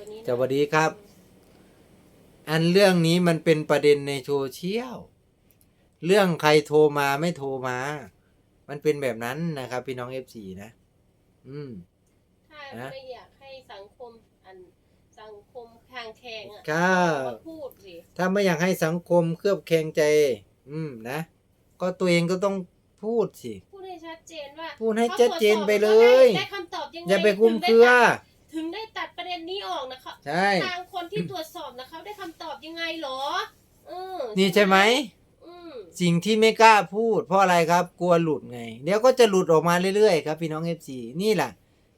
ตัวนี้นะสวัสดีครับ อันเรื่องนี้มันเป็นประเด็นในโซเชียลเรื่องใครโทรมาไม่โทรมา มันเป็นแบบนั้นนะครับ พี่น้องเอฟซีนะ อืม ถ้านะ ไม่อยากให้สังคมอันสังคมคางแคงอะครับมาพูดสิถ้าไม่อยากให้สังคมเคลือบแคลงใจ อืมนะ ก็ตัวเองก็ต้องพูดสิ พูดให้ชัดเจนว่าพูดให้ชัดเจนไปเลยได้คำตอบยังไงอย่าไปคุมเครือ ถึงได้ ตัดประเด็นนี้ออกนะคะใช่ ทางคนที่ตรวจสอบนะเขาได้คำตอบยังไงเหรอเออนี่ใช่ไหม อืมสิ่งที่ไม่กล้าพูด เพราะอะไรครับกลัวหลุดไง เดี๋ยวก็จะหลุดออกมาเรื่อยๆครับ พี่น้องเอฟซีนี่แหละ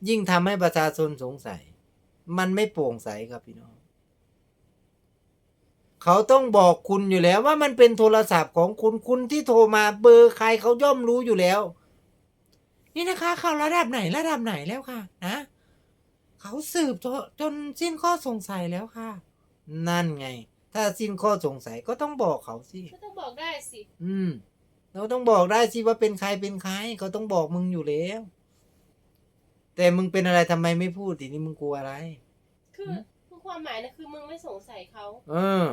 ยิ่งทำให้ประชาชนสงสัย มันไม่โปร่งใสครับพี่น้อง เขาต้องบอกคุณอยู่แล้วว่ามันเป็นโทรศัพท์ของคุณคุณที่โทรมาเบอร์ใครเขาย่อมรู้อยู่แล้ว นี่นะคะ เขาระดับไหนระดับไหนแล้วค่ะ นะ เขาสืบจนจนสิ้นข้อสงสัยแล้วค่ะ นั่นไง ถ้าสิ้นข้อสงสัยก็ต้องบอกเขาสิ ก็ต้องบอกได้สิ อืม เราต้องบอกได้สิว่าเป็นใครเป็นใครเขาต้องบอกมึงอยู่แล้ว แต่มึงเป็นอะไรทำไมไม่พูดทีนี้มึงกลัวอะไร คือหืมคือความหมายนะคือมึงไม่สงสัยเขา เออ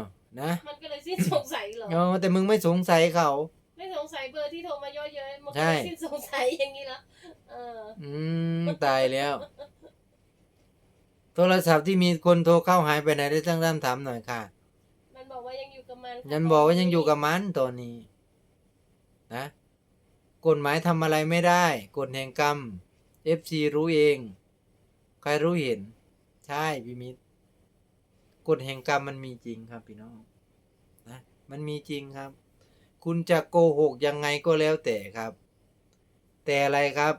นะ มันก็เลยสิ้นสงสัยเหรอเออแต่มึงไม่สงสัยเขาไม่สงสัยเบอร์ที่โทรมาเยอะเย้ยมันก็ใช่เลยสิ้นสงสัยอย่างนี้ละเออ อืม ตายแล้ว โทรศัพท์ที่มีคนโทรเข้าหายไปไหนได้ตั้งด้านถามหน่อยค่ะ มันบอกว่ายังอยู่กับมันยันบอกว่ายังอยู่กับมันตอนนี้ นะกฎหมายทำอะไรไม่ได้กฎแห่งกรรม FC รู้เอง ใครรู้เห็น ใช่พี่มิตรกฎแห่งกรรมมันมีจริงครับพี่น้องนะมันมีจริงครับ คุณจะโกหกยังไงก็แล้วแต่ครับ แต่อะไรครับ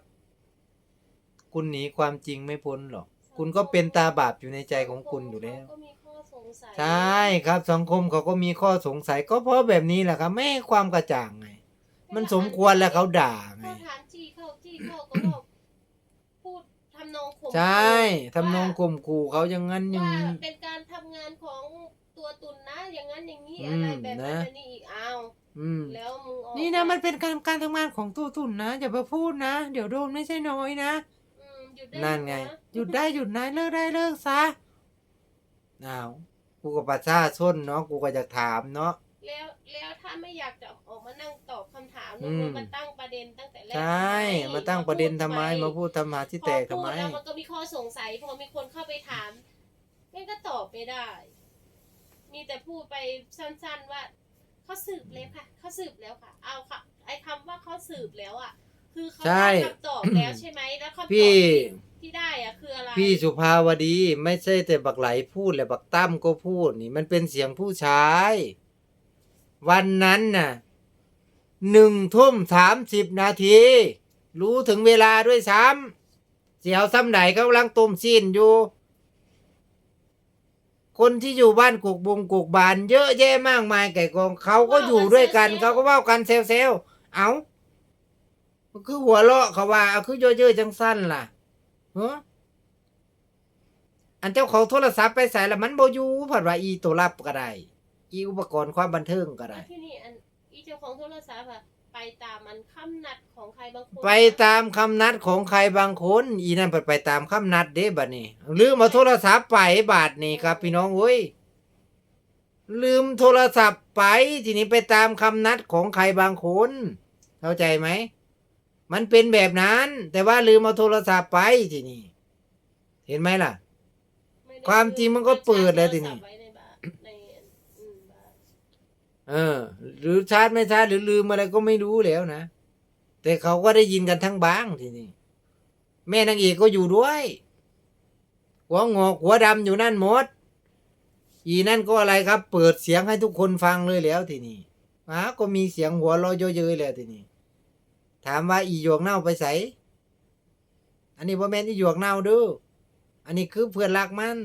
คุณหนีความจริงไม่พ้นหรอก คุณก็เป็นตาบาปอยู่ในใจของคุณอยู่แล้ว ก็มีข้อสงสัยใช่ครับ สังคมเขาก็มีข้อสงสัย ก็เพราะแบบนี้แหละครับ ไม่ให้ความกระจ่างไง มันสมควรแล้วเขาด่าไง เขาถามจี้เข้าจี้เข้าก็บอกพูดทำนองข่มขู่ใช่ทำนองข่มขู่เขาอย่างนั้นอย่างว่านี้ เป็นการทำงานของตัวตุนนะ อย่างนั้นอย่างนี้อืมอะไรแบบนั้นนะแบบนี้อีกอ้าวอืม แล้วมึงออกนี่นะมันเป็นการการทำงานของตัวตุ่นนะอย่าไปพูดนะ เดี๋ยวโดนไม่ใช่น้อยนะอืมหยุดได้ นั่นไงะหยุดได้หยุดนะเลิกได้เลิกซะอ้าวกูกับประชาชนเนาะกูก็จะถามเนาะ แล้วแล้วถ้าไม่อยากจะออกมานั่งตอบคำถามอืมึมงมาตั้งประเด็นตั้งแต่แรกใช่ทำไมาตั้งประเด็นทำไมพูดมาพูดทำหาที่แตกทำไม พอพูดแล้วมันก็มีข้อสงสัยพอมีคนเข้าไปถามแม่งก็ตอบไม่ได้ มีแต่พูดไปสั้นๆว่าเขาสืบแล้วค่ะเขาสืบแล้วค่ะ เอาค่ะ ไอ้คำว่าเขาสืบแล้วอะ คือเขาใช่ได้คำตอบแล้วใช่ไหมแล้วคำตอบพี่ ที่ที่ได้อะคืออะไรพี่สุภาวดีไม่ใช่แต่บักไหลพูดแหละบักตั้มก็พูดนี่มันเป็นเสียงผู้ชาย วันนั้นน่ะหนึ่งทุ่มสามสิบนาที รู้ถึงเวลาด้วยซ้ำเสียวซ้ำไหนเขากำลังต้มซีนอยู่ คนที่อยู่บ้านกุกบงกุกบาน เยอะแยะมากมายไก่กองเขาก็อยู่ด้วยกัน เขาก็เว่ากันเซลเซลเอา คือหัวเราะเขาว่าเอาคือเยอะๆจังสั้นล่ะเฮ้ออันเจ้าของโทรศัพท์ไปใส่ละมันบ่อยู่ผัดว่าอีตัวรับก็ได้อีอุปกรณ์ความบันเทิงก็ได้ ที่นี่อันอีเจ้าของโทรศัพท์อะไปตามมันคำนัดของใครบางคนไปตามคำนัดของใครบางคน อีนั่นเปิดไปตามคำนัดเด้บัดนี้ลืมเอาโทรศัพท์ไปบาทนี่ครับ พี่น้องเว้ยลืมโทรศัพท์ไป ทีนี้ไปตามคำนัดของใครบางคน เข้าใจไหม มันเป็นแบบนั้น แต่ว่าลืมเอาโทรศัพท์ไปทีนี้เห็นไหมล่ะไได้ความจริงมันก็เปิดแล้วทีนี้โทรศัพท์ไว้ในบ้านในอืมบ้านเออ หรือชาร์จไม่ชาร์จหรือลืมอะไรก็ไม่รู้แล้วนะ แต่เขาก็ได้ยินกันทั้งบ้างทีนี้แม่นางเอกก็อยู่ด้วยหัวงอกหัวดำอยู่นั่นหมด อีนั่นก็อะไรครับ เปิดเสียงให้ทุกคนฟังเลยแล้วทีนี้อ้าก็มีเสียงหัวเราะเยอะๆแล้วทีนี้ ถามว่าอีหยวกเน่าไปใสอันนี้พ่อแม่นอีหยวกเน่าดูอันนี้คือเพื่อนรักมัน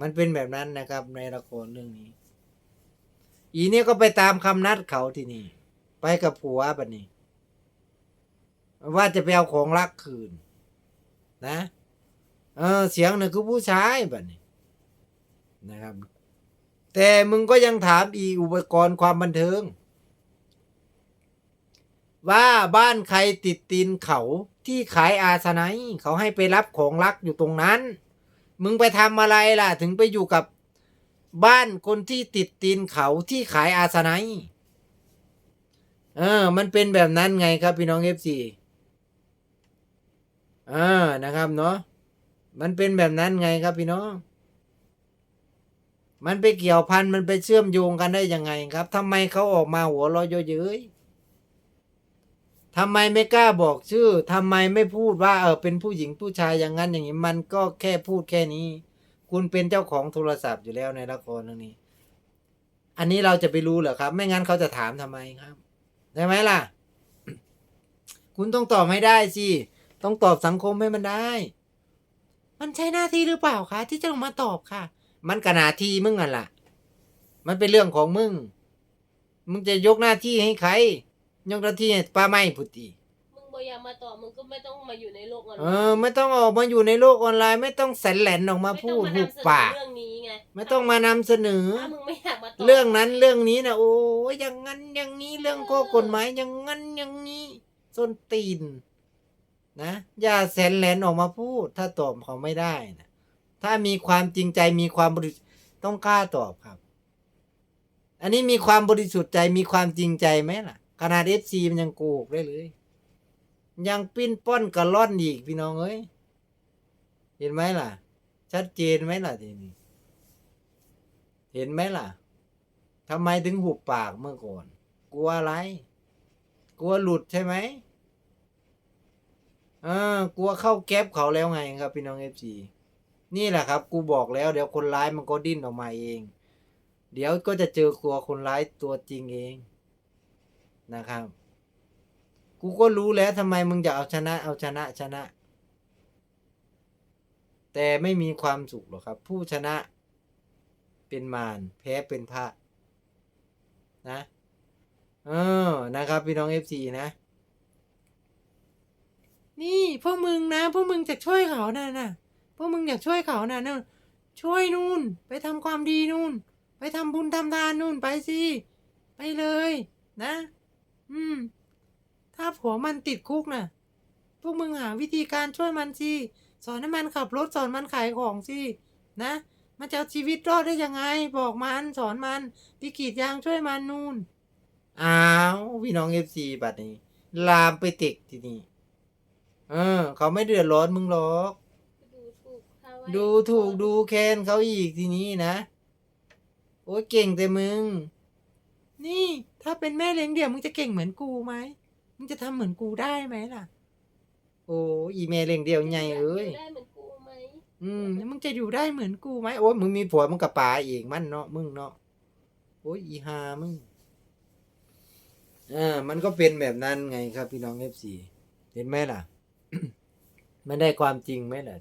มันเป็นแบบนั้นนะครับ ในละครเรื่องนี้ อีเนี่ยก็ไปตามคำนัดเขาที่นี่ ไปกับผัวบัดนี้ ว่าจะไปเอาของรักคืน นะ เออ เสียงนี่ยคือผู้ชายบัดนี้ นะครับ แต่มึงก็ยังถามอีอุปกรณ์ความบันเทิง ว่าบ้านใครติดตีนเขาที่ขายอาสนัยเขาให้ไปรับของรักอยู่ตรงนั้น มึงไปทำอะไรล่ะ ถึงไปอยู่กับบ้านคนที่ติดตีนเขาที่ขายอาสนัยเออ มันเป็นแบบนั้นไงครับพี่น้องเอฟซีอ่านะครับเนาะมันเป็นแบบนั้นไงครับพี่น้อง มันไปเกี่ยวพันมันไปเชื่อมโยงกันได้ยังไงครับทำไมเขาออกมาหัวเราะเยอะ ทำไมไม่กล้าบอกชื่อทำไมไม่พูดว่าเออเป็นผู้หญิงผู้ชายอย่างนั้นอย่างนี้มันก็แค่พูดแค่นี้ คุณเป็นเจ้าของโทรศัพท์อยู่แล้วในละครเรื่องนี้ อันนี้เราจะไปรู้เหรอครับ ไม่งั้นเขาจะถามทำไมครับได้ไหมล่ะ คุณต้องตอบให้ได้สิต้องตอบสังคมให้มันได้ มันใช่หน้าที่หรือเปล่าคะที่จะต้องมาตอบค่ะ มันกหนาทีมึงอะล่ะ มันเป็นเรื่องของมึง มึงจะยกหน้าที่ให้ใคร ยกหน้าที่ให้ป้าไม่พุติมึงบอยากมาตอบมึงก็ไม่ต้องมาอยู่ในโลกออนไลเอน์อ ไม่ต้องออกมาอยู่ในโลกออนไลน์ ไม่ต้องแสนแหลนออกมาไม่พูต้องดมาหุบนำเสนอปาก เรื่องนี้ไงไม่ต้องมานำเสนอ ถ้ามึงไม่อยากมาตอบเรื่องนั้นเรื่องนี้นะโอ้ยอย่างนั้นอย่างนี้เรื่องข้อกฎหมายอย่างนั้นอย่างนี้ส้นตีน นะ อย่าแสนแหลนออกมาพูด ถ้าตอบเขาไม่ได้นะถ้ามีความจริงใจมีความบริสุทธิ์ต้องกล้าตอบครับ อันนี้มีความบริสุทธิ์ใจมีความจริงใจไหมล่ะ ขนาดเอฟซีมันยังโกหกได้เลย ยังปิ้นป้อนกระล่อนอีกพี่น้องเอ้ย เห็นไหมล่ะ ชัดเจนไหมล่ะทีนี้ เห็นไหมล่ะทำไมถึงหุบปากเมื่อก่อน กลัวอะไร กลัวหลุดใช่ไหมอ่ากลัวเข้าแก๊ปเขาแล้วไงครับ พี่น้องเอฟซีนี่แหละครับ กูบอกแล้ว เดี๋ยวคนร้ายมันก็ดิ้นออกมาเอง เดี๋ยวก็จะเจอตัวคนร้ายตัวจริงเอง นะครับ กูก็รู้แล้วทำไมมึงจะเอาชนะเอาชนะชนะ แต่ไม่มีความสุขหรอกครับ ผู้ชนะเป็นมารแพ้เป็นพระนะเออนะครับ พี่น้องเอฟซีนะ นี่พวกมึงนะพวกมึงจะช่วยเขานะน่ะพวกมึงอยากช่วยเขานะน่ะช่วยนู่น ไปทำความดีนู่น ไปทำบุญทำทานนู่นไปสิ ไปเลยนะ อืม ถ้าผัวมันติดคุกน่ะ พวกมึงหาวิธีการช่วยมันสิ สอนให้มันขับรถสอนมันขายของสิ นะ มันจะเอาชีวิตรอดได้ยังไง บอกมันสอนมันพี่กรีดยางช่วยมันนู่น อ้าวพี่น้องเอฟซีบัดนี้ ลามไปติกทีนี้ เออ เขาไม่เดือดร้อนมึงหรอก ดูถูกเขาไว้ดูถูกดูแค้นเขาอีกทีนี้นะ โอ้ยเก่งแต่มึง นี่ ถ้าเป็นแม่เลี้ยงเดี่ยวมึงจะเก่งเหมือนกูไหมมึงจะทำเหมือนกูได้ไหมล่ะ โอ้อีแม่เลี้ยงเดี่ยวใหญ่เอ้ย ได้เหมือนกูไหมอืมแล้วมึงจะอยู่ได้เหมือนกูไหมโอ้ยมึงมีผัวมึงกับป่าอีกมันเนาะมึงเนาะโอ้ยอีหามึงอ่ามันก็เป็นแบบนั้นไงครับพี่น้องเอฟซีเห็นไหมล่ะ มันได้ความจริงไหมล่ะ